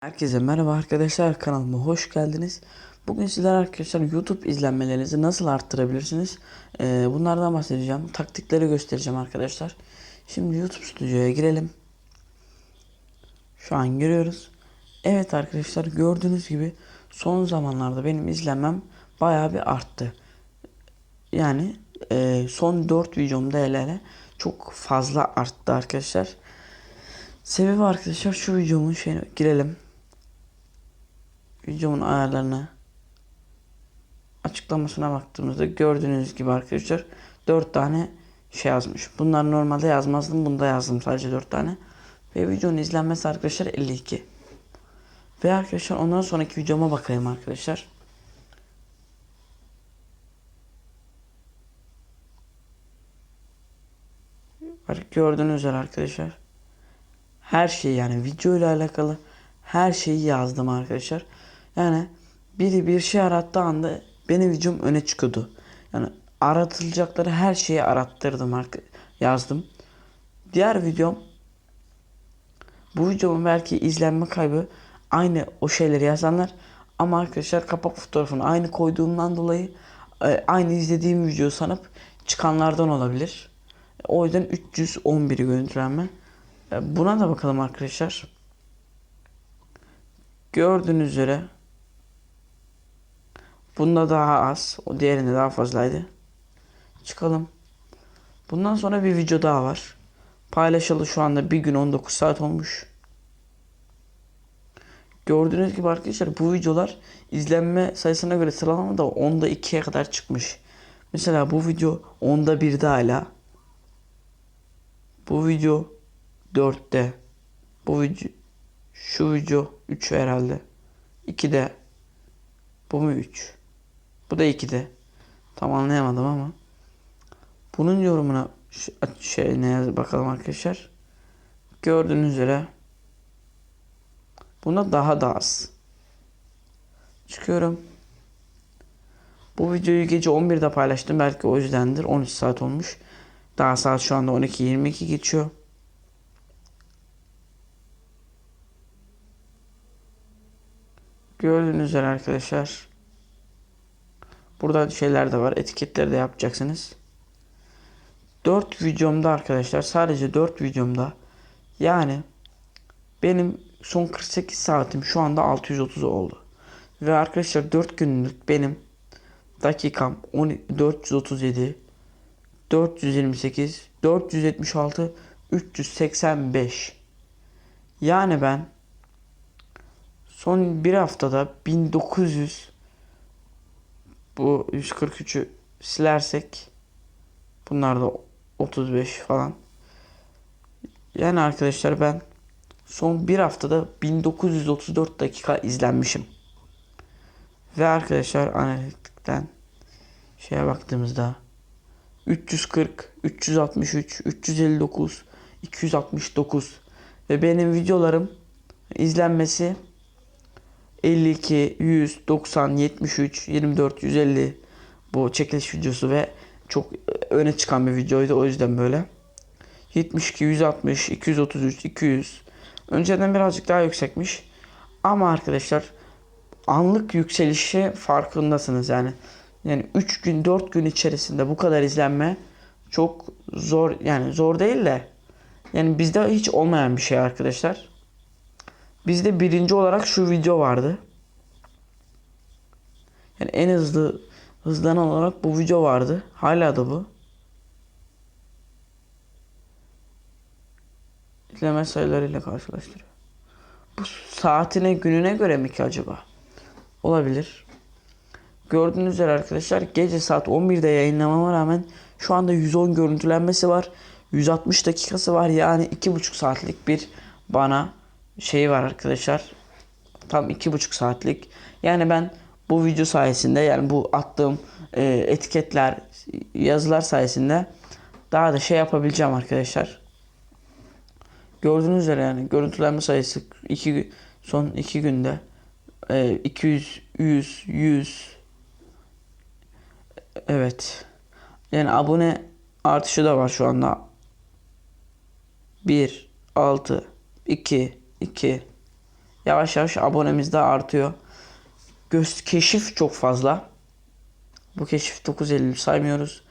Herkese merhaba arkadaşlar kanalıma hoş geldiniz. Bugün sizler arkadaşlar YouTube izlenmelerinizi nasıl arttırabilirsiniz? Ee, bunlardan bahsedeceğim. Taktikleri göstereceğim arkadaşlar. Şimdi YouTube stüdyoya girelim. Şu an giriyoruz. Evet arkadaşlar gördüğünüz gibi son zamanlarda benim izlenmem bayağı bir arttı. Yani e, son 4 videomda hele hele çok fazla arttı arkadaşlar. Sebebi arkadaşlar şu videomun şeyine girelim. Videomun ayarlarına açıklamasına baktığımızda gördüğünüz gibi arkadaşlar 4 tane şey yazmış. Bunlar normalde yazmazdım. Bunda yazdım sadece 4 tane. Ve videonun izlenmesi arkadaşlar 52. Ve arkadaşlar ondan sonraki videoma bakayım arkadaşlar. Gördüğünüz üzere arkadaşlar. Her şey yani video ile alakalı her şeyi yazdım arkadaşlar. Yani biri bir şey arattığı anda benim videom öne çıkıyordu. Yani aratılacakları her şeyi arattırdım yazdım. Diğer videom bu videomun belki izlenme kaybı aynı o şeyleri yazanlar ama arkadaşlar kapak fotoğrafını aynı koyduğumdan dolayı e, aynı izlediğim video sanıp çıkanlardan olabilir. O yüzden 311 görüntülenme. E, Buna da bakalım arkadaşlar. Gördüğünüz üzere bunda daha az. O diğerinde daha fazlaydı. Çıkalım. Bundan sonra bir video daha var. Paylaşıldı şu anda bir gün 19 saat olmuş. Gördüğünüz gibi arkadaşlar bu videolar izlenme sayısına göre sıralamada 10'da 2'ye kadar çıkmış. Mesela bu video 10'da 1'de hala. Bu video 4'te. Bu video şu video 3 herhalde. 2'de. Bu mu 3? Bu da 2'de. Tam anlayamadım ama. Bunun yorumuna şey ne yaz bakalım arkadaşlar. Gördüğünüz üzere buna daha da az. Çıkıyorum. Bu videoyu gece 11'de paylaştım. Belki o yüzdendir. 13 saat olmuş. Daha saat şu anda 12.22 geçiyor. Gördüğünüz üzere arkadaşlar. Burada şeyler de var. Etiketleri de yapacaksınız. 4 videomda arkadaşlar sadece 4 videomda yani benim son 48 saatim şu anda 630 oldu. Ve arkadaşlar 4 günlük benim dakikam 10, 437 428 476 385 yani ben son bir haftada 1900 bu 143'ü silersek bunlar da 35 falan. Yani arkadaşlar ben son bir haftada 1934 dakika izlenmişim. Ve arkadaşlar analitikten şeye baktığımızda 340, 363, 359, 269 ve benim videolarım izlenmesi 52, 100, 90, 73, 24, 150 bu çekiliş videosu ve çok öne çıkan bir videoydu o yüzden böyle. 72, 160, 233, 200. Önceden birazcık daha yüksekmiş. Ama arkadaşlar anlık yükselişi farkındasınız yani. Yani 3 gün 4 gün içerisinde bu kadar izlenme çok zor yani zor değil de yani bizde hiç olmayan bir şey arkadaşlar. Bizde birinci olarak şu video vardı. Yani en hızlı hızlanan olarak bu video vardı. Hala da bu. İzleme sayılarıyla karşılaştırıyor. Bu saatine gününe göre mi ki acaba? Olabilir. Gördüğünüz üzere arkadaşlar gece saat 11'de yayınlamama rağmen şu anda 110 görüntülenmesi var. 160 dakikası var yani 2,5 saatlik bir bana şey var arkadaşlar. Tam 2,5 saatlik. Yani ben bu video sayesinde yani bu attığım e, etiketler, yazılar sayesinde daha da şey yapabileceğim arkadaşlar. Gördüğünüz üzere yani görüntülenme sayısı iki, son 2 günde e, 200, 100, 100 Evet. Yani abone artışı da var şu anda. 1, 6, 2, 2. yavaş yavaş abonemiz de artıyor. Göz keşif çok fazla. Bu keşif 950 saymıyoruz.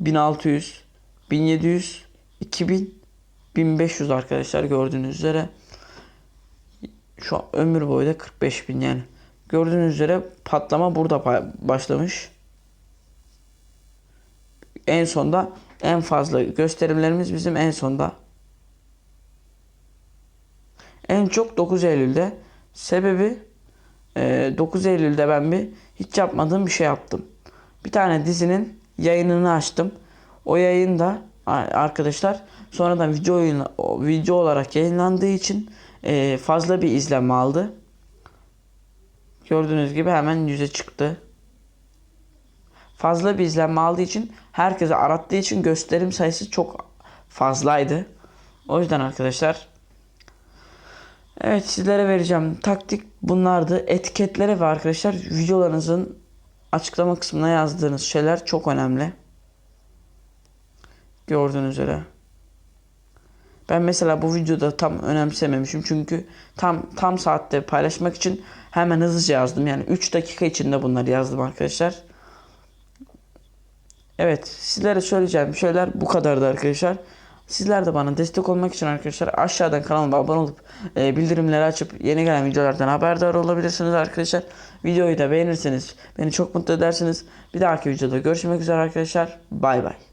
1600, 1700, 2000, 1500 arkadaşlar gördüğünüz üzere. Şu an ömür boyu da 45 bin yani. Gördüğünüz üzere patlama burada başlamış. En sonda en fazla gösterimlerimiz bizim en sonda. En çok 9 Eylül'de. Sebebi e, 9 Eylül'de ben bir hiç yapmadığım bir şey yaptım. Bir tane dizinin yayınını açtım. O yayın da a- arkadaşlar sonradan video oyunu- o video olarak yayınlandığı için e, fazla bir izlenme aldı. Gördüğünüz gibi hemen yüze çıktı. Fazla bir izlenme aldığı için herkese arattığı için gösterim sayısı çok fazlaydı. O yüzden arkadaşlar Evet sizlere vereceğim taktik bunlardı. Etiketlere ve arkadaşlar videolarınızın açıklama kısmına yazdığınız şeyler çok önemli. Gördüğünüz üzere. Ben mesela bu videoda tam önemsememişim çünkü tam tam saatte paylaşmak için hemen hızlıca yazdım. Yani 3 dakika içinde bunları yazdım arkadaşlar. Evet sizlere söyleyeceğim şeyler bu kadardı arkadaşlar. Sizler de bana destek olmak için arkadaşlar aşağıdan kanalıma abone olup e, bildirimleri açıp yeni gelen videolardan haberdar olabilirsiniz arkadaşlar. Videoyu da beğenirseniz beni çok mutlu edersiniz. Bir dahaki videoda görüşmek üzere arkadaşlar. Bay bay.